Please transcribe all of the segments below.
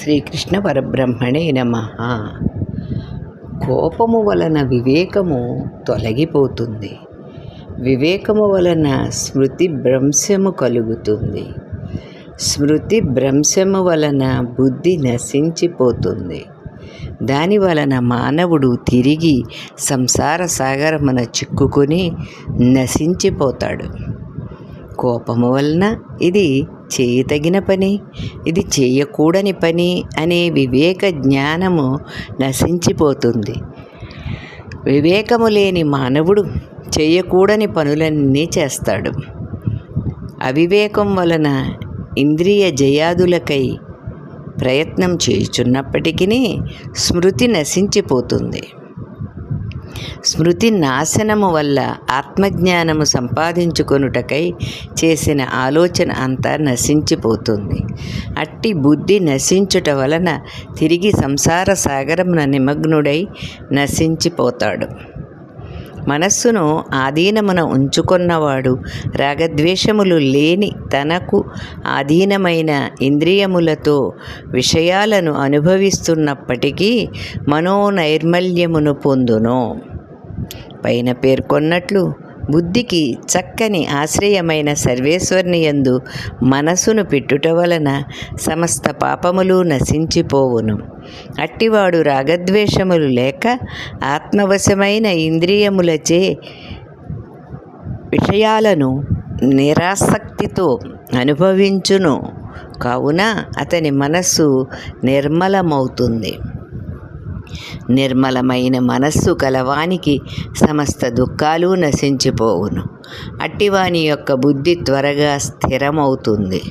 శ్రీకృష్ణ పరబ్రహ్మణే నమ. కోపము వలన వివేకము తొలగిపోతుంది. వివేకము వలన స్మృతి భ్రంశము కలుగుతుంది. స్మృతి భ్రంశము వలన బుద్ధి నశించిపోతుంది. దాని వలన మానవుడు తిరిగి సంసార సాగరమున చిక్కుకొని నశించిపోతాడు. కోపము వలన ఇది చేయతగిన పని ఇది చేయకూడని పని అనే వివేక జ్ఞానము నశించిపోతుంది. వివేకము లేని మానవుడు చేయకూడని పనులన్నీ చేస్తాడు. అవివేకం వలన ఇంద్రియ జయాదులకై ప్రయత్నం చేయుచున్నప్పటికీ స్మృతి నశించిపోతుంది. స్మృతి నాశనము వల్ల ఆత్మజ్ఞానము సంపాదించుకొనుటకై చేసిన ఆలోచన అంతా నశించిపోతుంది. అట్టి బుద్ధి నశించుట వలన తిరిగి సంసార సాగరమున నిమగ్నుడై నశించిపోతాడు. మనస్సును ఆధీనమున ఉంచుకున్నవాడు రాగద్వేషములు లేని తనకు ఆధీనమైన ఇంద్రియములతో విషయాలను అనుభవిస్తున్నప్పటికీ మనోనైర్మల్యమును పొందును. పైన పేర్కొన్నట్లు బుద్ధికి చక్కని ఆశ్రయమైన సర్వేశ్వరుని యందు మనసును పెట్టుట వలన సమస్త పాపములు నశించిపోవును. అట్టివాడు రాగద్వేషములు లేక ఆత్మవశమైన ఇంద్రియములచే విషయాలను నిరాసక్తితో అనుభవించును. కావున అతని మనస్సు నిర్మలమవుతుంది. నిర్మలమైన మనస్సు కలవానికి సమస్త దుఃఖాలు నశించిపోవును. అట్టివాని యొక్క బుద్ధి త్వరగా స్థిరమవుతుంది.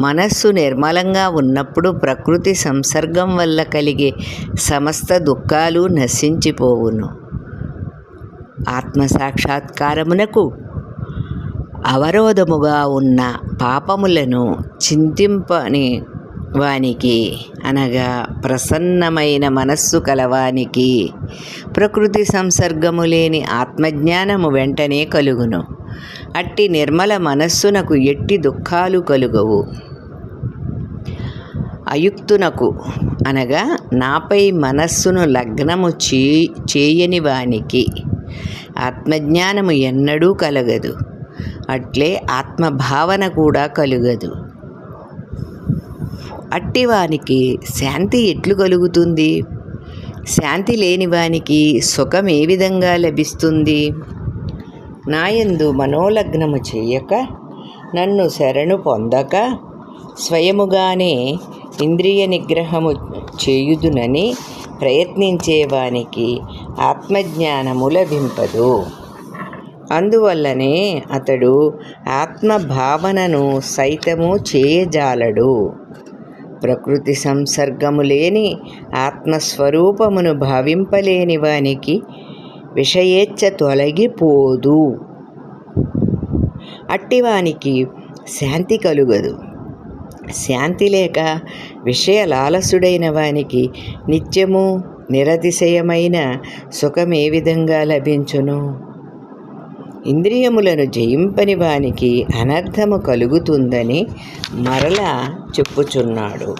మనస్సు నిర్మలంగా ఉన్నప్పుడు ప్రకృతి సంసర్గం వల్ల కలిగే సమస్త దుఃఖాలు నశించిపోవును. ఆత్మసాక్షాత్కారమునకు అవరోధముగా ఉన్న పాపములను చింతింపని వానికి అనగా ప్రసన్నమైన మనస్సు కలవానికి. ప్రకృతి సంసర్గము లేని ఆత్మజ్ఞానము వెంటనే కలుగును. అట్టి నిర్మల మనస్సునకు ఎట్టి దుఃఖాలు కలుగవు. అయుక్తునకు అనగా నాపై మనస్సును లగ్నము చే చేయని వానికి ఆత్మజ్ఞానము ఎన్నడూ కలగదు. అట్లే ఆత్మభావన కూడా కలుగదు. అట్టివానికి శాంతి ఎట్లు కలుగుతుంది? శాంతి లేనివానికి సుఖం ఏ విధంగా లభిస్తుంది? నాయందు మనోలగ్నము చేయక నన్ను శరణు పొందక స్వయముగానే ఇంద్రియ నిగ్రహము చేయుదునని ప్రయత్నించేవానికి ఆత్మజ్ఞానము లభింపదు. అందువల్లనే అతడు ఆత్మభావనను సైతము చేయజాలడు. ప్రకృతి సంసర్గము లేని ఆత్మస్వరూపమును భావింపలేని వానికి విషయేచ్ఛ తొలగిపోదు. అట్టివానికి శాంతి కలుగదు. శాంతి లేక విషయ లాలసుడైన వానికి నిత్యము నిరతిశయమైన సుఖం ఏ విధంగా లభించును? ఇంద్రియములను జయింపని వానికి అనర్థము కలుగుతుందని మరలా చెప్పుచున్నాడు.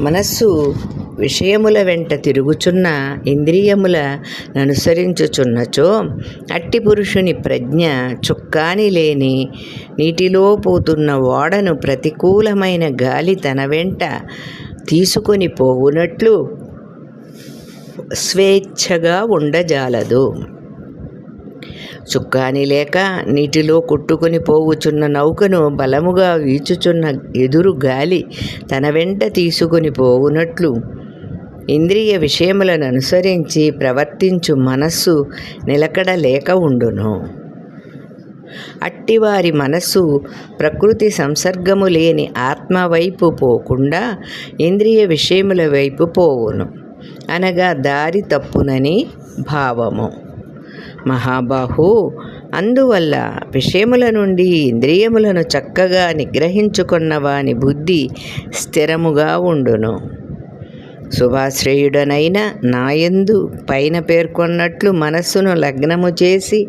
మనస్సు విషయముల వెంట తిరుగుచున్న ఇంద్రియముల అనుసరించుచున్నచో అట్టి పురుషుని ప్రజ్ఞ చుక్కాని లేని నీటిలో పోతున్న ఓడను ప్రతికూలమైన గాలి తన వెంట తీసుకొని పోవునట్లు స్వేచ్ఛగా ఉండజాలదు. చుక్కాని లేక నీటిలో కొట్టుకుని పోవుచున్న నౌకను బలముగా వీచుచున్న ఎదురు గాలి తన వెంట తీసుకుని పోవునట్లు. ఇంద్రియ విషయములను అనుసరించి ప్రవర్తించు మనస్సు నిలకడ లేక ఉండును. అట్టివారి మనస్సు ప్రకృతి సంసర్గము లేని ఆత్మ వైపు పోకుండా ఇంద్రియ విషయముల వైపు పోవును. అనగా దారి తప్పునని భావము. మహాబాహు. అందువల్ల విషయముల నుండి ఇంద్రియములను చక్కగా నిగ్రహించుకున్న వాని బుద్ధి స్థిరముగా ఉండును. శుభాశ్రయుడనైన నాయందు పైన పేర్కొన్నట్లు మనస్సును లగ్నము చేసి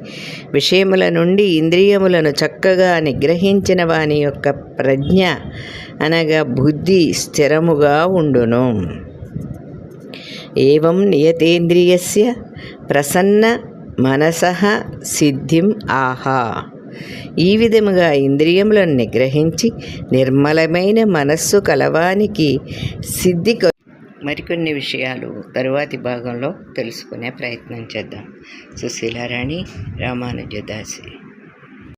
విషయముల నుండి ఇంద్రియములను చక్కగా నిగ్రహించిన వాని యొక్క ప్రజ్ఞ అనగా బుద్ధి స్థిరముగా ఉండును. ఏవం నియతేంద్రియస్య ప్రసన్న మనస సిద్ధిం ఆహా. ఈ విధముగా ఇంద్రియములను నిగ్రహించి నిర్మలమైన మనస్సు కలవానికి సిద్ధి మరికొన్ని విషయాలు తరువాతి భాగంలో తెలుసుకునే ప్రయత్నం చేద్దాం. సుశీలారాణి రామానుజదాసి.